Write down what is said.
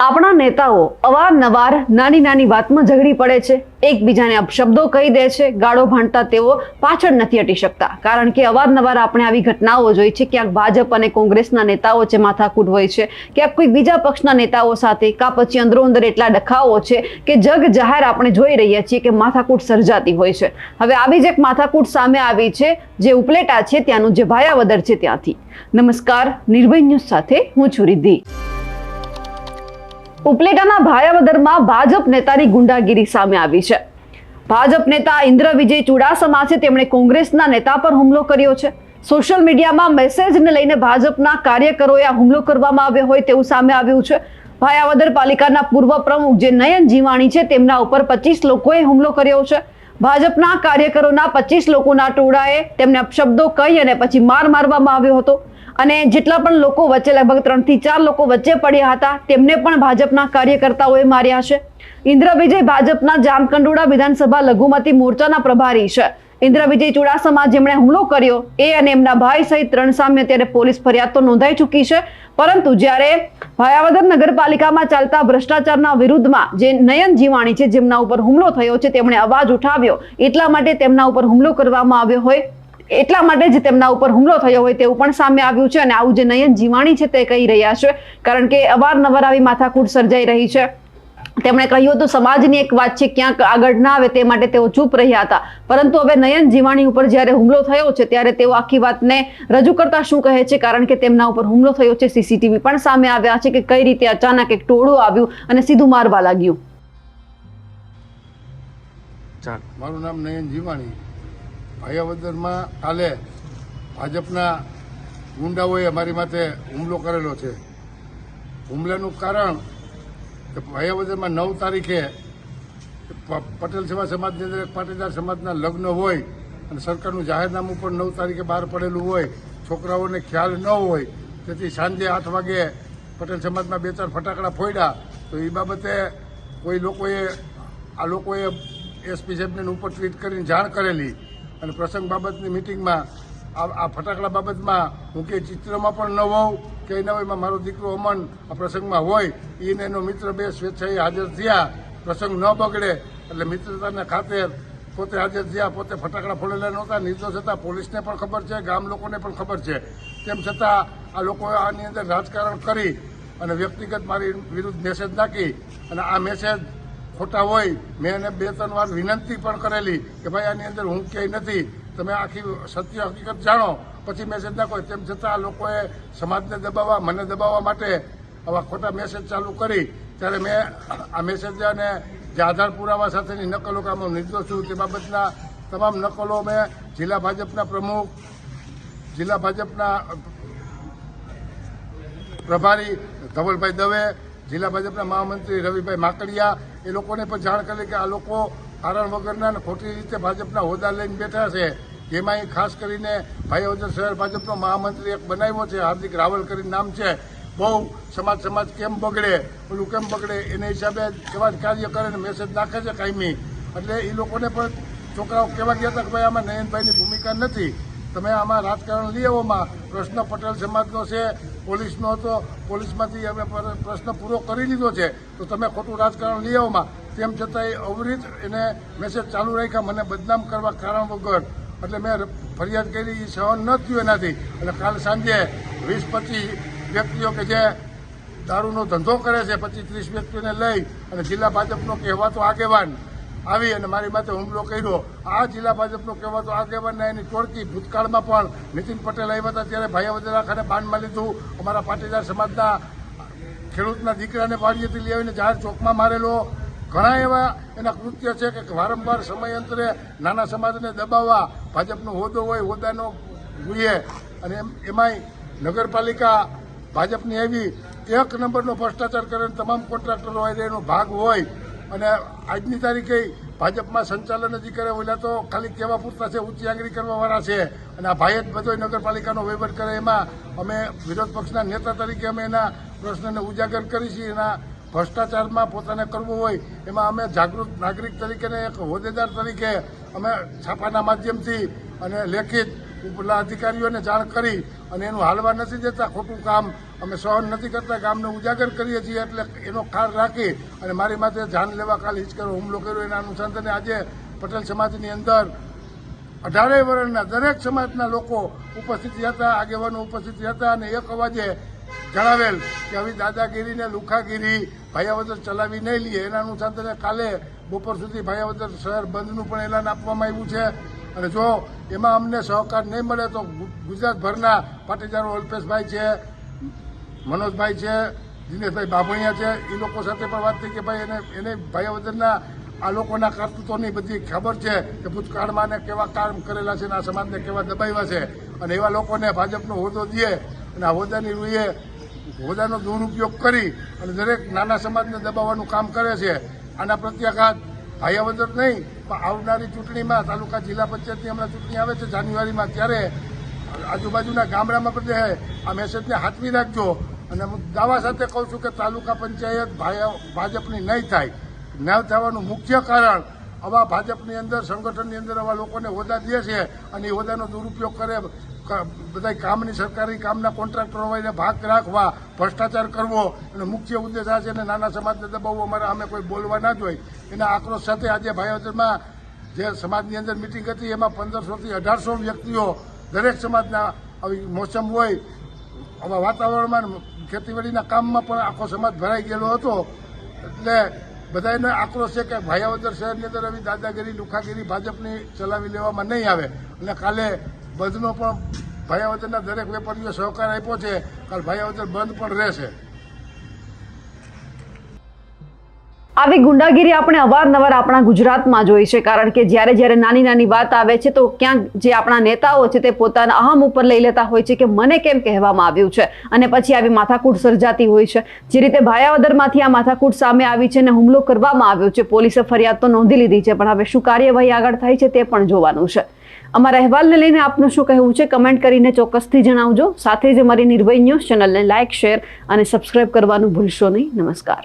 આપણા નેતાઓ અવારનવાર નાની નાની વાતમાં ઝઘડી પડે છે. એકબીજાને અપશબ્દો કહી દે છે. ગાળો ભાંડતા તેઓ પાછળ નથી હટી શકતા. કારણ કે અવારનવાર આપણે આવી ઘટનાઓ જોઈ છે. ક્યાંક ભાજપ અને કોંગ્રેસના નેતાઓ છે માથાકૂટ હોય છે. ક્યાંક કોઈ બીજા પક્ષના નેતાઓ સાથે કા પછી અંદરો અંદર એટલા ડખાઓ છે કે જગ જાહેર આપણે જોઈ રહ્યા છીએ કે માથાકૂટ સર્જાતી હોય છે. હવે આવી જ એક માથાકૂટ સામે આવી છે, જે ઉપલેટા છે ત્યાંનું, જે ભાયાવદર છે ત્યાંથી. નમસ્કાર, નિર્ભય ન્યૂઝ સાથે હું છું રિદ્ધિ. ઉપલેટાના ભાયાવદરમાં ભાજપ નેતાની ગુંડાગીરી સામે આવી છે. ભાજપ નેતા ઇન્દ્ર વિજય ચુડાસમા છે. તેમણે કોંગ્રેસના નેતા પર હુમલો કર્યો છે. સોશિયલ મીડિયામાં મેસેજને લઈને ભાજપના કાર્યકરોએ આ હુમલો કરવામાં આવ્યો હોય તેવું સામે આવ્યું છે. ભાયાવદર પાલિકાના પૂર્વ પ્રમુખ જે નયન જીવાણી છે, તેમના ઉપર પચીસ લોકોએ હુમલો કર્યો છે. ભાજપના કાર્યકરોના પચીસ લોકોના ટોળાએ તેમને અપશબ્દો કહી અને પછી માર મારવામાં આવ્યો હતો. અને જેટલા પણ લોકો વચ્ચે, લગભગ ત્રણથી ચાર લોકો વચ્ચે પડ્યા હતા, તેમને પણ ભાજપના કાર્યકર્તાઓએ માર્યા છે. ઇન્દ્ર વિજય ભાજપના જામકંડોળા વિધાનસભા લઘુમતી મોરચાના પ્રભારી છે. ઇન્દ્ર વિજય ચુડાસમા જેમણે હુમલો કર્યો, એ અને એમના ભાઈ સહિત ત્રણ સામે અત્યારે પોલીસ ફરિયાદ તો નોંધાઈ ચૂકી છે. પરંતુ જ્યારે ભાયાવદર નગરપાલિકામાં ચાલતા ભ્રષ્ટાચારના વિરુદ્ધમાં જે નયન જીવાણી છે, જેમના ઉપર હુમલો થયો છે, તેમણે અવાજ ઉઠાવ્યો. એટલા માટે તેમના ઉપર હુમલો કરવામાં આવ્યો હોય. એટલા માટે જ તેમના ઉપર હુમલો થયો હોય તેવું પણ સામે આવ્યું છે અને આવું જે નયન જીવાણી છે તે કહી રહ્યા છે, કારણ કે અવારનવાર આવી માથાકૂટ સર્જાઈ રહી છે. તેમણે કહ્યું હતું, સમાજની એક વાત છે, ક્યાંક આગળ ના આવે તે માટે તેઓ ચૂપ રહ્યા હતા. પરંતુ હવે નયન જીવાણી ઉપર જ્યારે હુમલો થયો છે, ત્યારે તેઓ આખી વાતને રજૂ કરતા શું કહે છે? કારણ કે તેમના ઉપર હુમલો થયો છે. સીસીટીવી પણ સામે આવ્યા છે કે કઈ રીતે અચાનક એક ટોળું આવ્યું અને સીધું મારવા લાગ્યું. મારું નામ નયન જીવાણી ભાયાવદરમાં કાલે ભાજપના ગુંડાઓએ અમારી માથે હુમલો કરેલો છે. હુમલાનું કારણ કે ભાયાવદરમાં નવ તારીખે પટેલ સેવા સમાજની અંદર એક પાટીદાર સમાજના લગ્ન હોય અને સરકારનું જાહેરનામું પણ નવ તારીખે બહાર પડેલું હોય, છોકરાઓને ખ્યાલ ન હોય, તેથી સાંજે આઠ વાગે પટેલ સમાજમાં બે ચાર ફટાકડા ફોડ્યા, તો એ બાબતે કોઈ લોકોએ, આ લોકોએ એસપી સાહેબને ઉપર ટ્વીટ કરીને જાણ કરેલી. અને પ્રસંગ બાબતની મિટિંગમાં, આ ફટાકડા બાબતમાં હું કે ચિત્રમાં પણ ન હોઉં, કે ન હોય મારો દીકરો અમન આ પ્રસંગમાં હોય એને એનો મિત્ર બે સ્વેચ્છાએ હાજર થયા, પ્રસંગ ન બગડે, એટલે મિત્રતાના ખાતે પોતે હાજર થયા, પોતે ફટાકડા ફોડેલા નહોતા, નિર્દોષ હતા, પોલીસને પણ ખબર છે, ગામ લોકોને પણ ખબર છે. તેમ છતાં આ લોકોએ આની અંદર રાજકારણ કરી અને વ્યક્તિગત મારી વિરુદ્ધ મેસેજ નાખી અને આ મેસેજ ખોટા હોય, મેં એને બે ત્રણ વાર વિનંતી પણ કરેલી કે ભાઈ, આની અંદર હું ક્યાંય નથી. તમે આખી સત્ય હકીકત જાણો. પછી મેસેજ નાખો. તેમ છતાં આ લોકોએ સમાજને દબાવવા, મને દબાવવા માટે આવા ખોટા મેસેજ ચાલુ કરી. ત્યારે મેં આ મેસેજ અને જે આધાર પુરાવા સાથેની નકલો કે આમાં નિર્દોષ છું, તે બાબતના તમામ નકલો મેં જિલ્લા ભાજપના પ્રમુખ, જિલ્લા ભાજપના પ્રભારી ધવલભાઈ દવે જિલ્લા ભાજપના મહામંત્રી રવિભાઈ માકડિયા એ લોકોને પણ જાણ કરી કે આ લોકો કારણ વગરના ખોટી રીતે ભાજપના હોદ્દા લઈને બેઠા છે. જેમાં ખાસ કરીને ભાઈઓદર શહેર ભાજપનો મહામંત્રી એક બનાવ્યો છે, હાર્દિક રાવલ કરીને નામ છે. બહુ સમાજ સમાજ કેમ બગડે? પેલું કેમ બગડે? એના હિસાબે એવા જ કાર્ય કરે ને મેસેજ નાખે છે કાયમી. એટલે એ લોકોને પણ છોકરાઓ કહેવા ગયા હતા કે ભાઈ આમાં નયનભાઈની ભૂમિકા નથી. તમે આમાં રાજકારણ લઈ આવોમાં પ્રશ્ન પટેલ સમાજનો છે, પોલીસનો હતો, પોલીસમાંથી અમે પ્રશ્ન પૂરો કરી લીધો છે. તો તમે ખોટું રાજકારણ લઈ આવોમાં તેમ છતાંય અવરિત એને મેસેજ ચાલુ રાખ્યા, મને બદનામ કરવા કારણ વગર. એટલે મેં ફરિયાદ કરી એ સહન ન થયું એનાથી. એટલે કાલ સાંજે વીસ પચીસ વ્યક્તિઓ કે જે દારૂનો ધંધો કરે છે પચીસ ત્રીસ વ્યક્તિઓને લઈ અને જિલ્લા ભાજપનો કહેવાતો આગેવાન આવી અને મારી માથે હુમલો કર્યો. આ જિલ્લા ભાજપનો કહેવાતો આગેવાન એની ટોળકી ભૂતકાળમાં પણ નીતિન પટેલ આવ્યા હતા ત્યારે ભાઈવદરા ખાને બાંધમાં લીધું. અમારા પાટીદાર સમાજના ખેડૂતના દીકરાને વાડીએથી લઈ આવીને જાહેર ચોકમાં મારેલો. ઘણા એવા એના કૃત્ય છે કે વારંવાર સમયાંતરે નાના સમાજને દબાવવા ભાજપનો હોદ્દો હોય, હોદ્દાનો જોઈએ. અને એમ એમાંય નગરપાલિકા ભાજપની એવી એક નંબરનો ભ્રષ્ટાચાર કરે તમામ કોન્ટ્રાક્ટરો એનો ભાગ હોય. અને આજની તારીખે ભાજપમાં સંચાલન જ કરે ઓલા તો ખાલી કહેવા પૂરતા છે, ઊંચી આંગળી કરવાવાળા છે. અને આ ભાઈ જ બધો નગરપાલિકાનો વહીવટ કરે, એમાં અમે વિરોધ પક્ષના નેતા તરીકે અમે એના પ્રશ્નને ઉજાગર કરી છીએ. એના ભ્રષ્ટાચારમાં પોતાને કરવું હોય, એમાં અમે જાગૃત નાગરિક તરીકે ને એક હોદ્દેદાર તરીકે અમે છાપાના માધ્યમથી અને લેખિત ઉપલા અધિકારીઓને જાણ કરી અને એનું હાલવા નથી દેતા. ખોટું કામ અમે સહન નથી કરતા, ગામને ઉજાગર કરીએ છીએ એટલે એનો ખાર રાખી અને મારી માથે જાન લેવા કાલે હિચકરો હુમલો કર્યો એના અનુસંધાને આજે પટેલ સમાજની અંદર અઢારેય વર્ણના દરેક સમાજના લોકો ઉપસ્થિત હતા, આગેવાનો ઉપસ્થિત હતા અને એક અવાજે જણાવેલ કે આવી દાદાગીરીને લુખાગીરી ભાયાવદર ચલાવી નહીં લઈએ. એના અનુસંધાને કાલે બપોર સુધી ભાયાવદર શહેર બંધનું પણ એલાન આપવામાં આવ્યું છે. અને જો એમાં અમને સહકાર નહીં મળે તો ગુજરાતભરના પાટીદારો અલ્પેશભાઈ છે મનોજભાઈ છે, દિનેશભાઈ બાભણિયા છે, એ લોકો સાથે પણ વાત થઈ કે ભાઈ એને એને ભાઈવદનના આ લોકોના કરતૂતોની બધી ખબર છે કે ભૂતકાળમાં ને કેવા કામ કરેલા છે અને આ સમાજને કેવા દબાવ્યા છે. અને એવા લોકોને ભાજપનો હોદ્દો દે અને આ હોદ્દાની રૂએ હોદ્દાનો દુરુપયોગ કરી અને દરેક નાના સમાજને દબાવવાનું કામ કરે છે. આના પ્રત્યાઘાત ભાયાવદર નહીં, પણ આવનારી ચૂંટણીમાં તાલુકા જિલ્લા પંચાયતની હમણાં ચૂંટણી આવે છે જાન્યુઆરીમાં, ત્યારે આજુબાજુના ગામડામાં બધે આ મેસેજને હાથવી રાખજો. અને હું દાવા સાથે કહું છું કે તાલુકા પંચાયત ભાજપની નહીં થાય. ન થવાનું મુખ્ય કારણ આવા ભાજપની અંદર, સંગઠનની અંદર આવા લોકોને હોદ્દા દે છે અને એ હોદ્દાનો દુરુપયોગ કરે બધા કામની સરકારી કામના કોન્ટ્રાક્ટરો હોય ભાગ રાખવા, ભ્રષ્ટાચાર કરવો અને મુખ્ય ઉદ્દેશ આ છે અને નાના સમાજને દબાવવો. અમારે અમે કોઈ બોલવા ના જોઈએ. એના આક્રોશ સાથે આજે ભાઈઓદરમાં જે સમાજની અંદર મિટિંગ હતી, એમાં પંદરસોથી અઢારસો વ્યક્તિઓ દરેક સમાજના આવી મોસમ હોય, આવા વાતાવરણમાં ખેતીવાડીના કામમાં પણ આખો સમાજ ભરાઈ ગયેલો હતો. એટલે બધાને આક્રોશ છે કે ભાયાવદર શહેરની અંદર આવી દાદાગીરી, લુખાગીરી ભાજપની ચલાવી લેવામાં નહીં આવે. અને કાલે બંધનો પણ ભાયાવદરના દરેક વેપારીઓ સહકાર આપ્યો છે. કાલે ભાયાવદર બંધ પણ રહેશે. આવી ગુંડાગીરી આપણે અવારનવાર આપણા ગુજરાતમાં જોઈ છે, કારણ કે જ્યારે જ્યારે નાની નાની વાત આવે છે, તો ક્યાંક જે આપણા નેતાઓ છે, તે પોતાના અહમ ઉપર લઈ લેતા હોય છે કે મને કેમ કહેવામાં આવ્યું છે? અને પછી આવી માથાકૂટ સર્જાતી હોય છે. જે રીતે ભાયાવદરમાંથી આ માથાકૂટ સામે આવી છે અને હુમલો કરવામાં આવ્યો છે, પોલીસે ફરિયાદ તો નોંધી લીધી છે, પણ હવે શું કાર્યવાહી આગળ થાય છે તે પણ જોવાનું છે. અમારા અહેવાલને લઈને આપનું શું કહેવું છે, કમેન્ટ કરીને ચોક્કસથી જણાવજો. સાથે જ અમારી નિર્ભય ન્યૂઝ ચેનલને લાઇક શેર અને સબસ્ક્રાઇબ કરવાનું ભૂલશો નહીં. નમસ્કાર.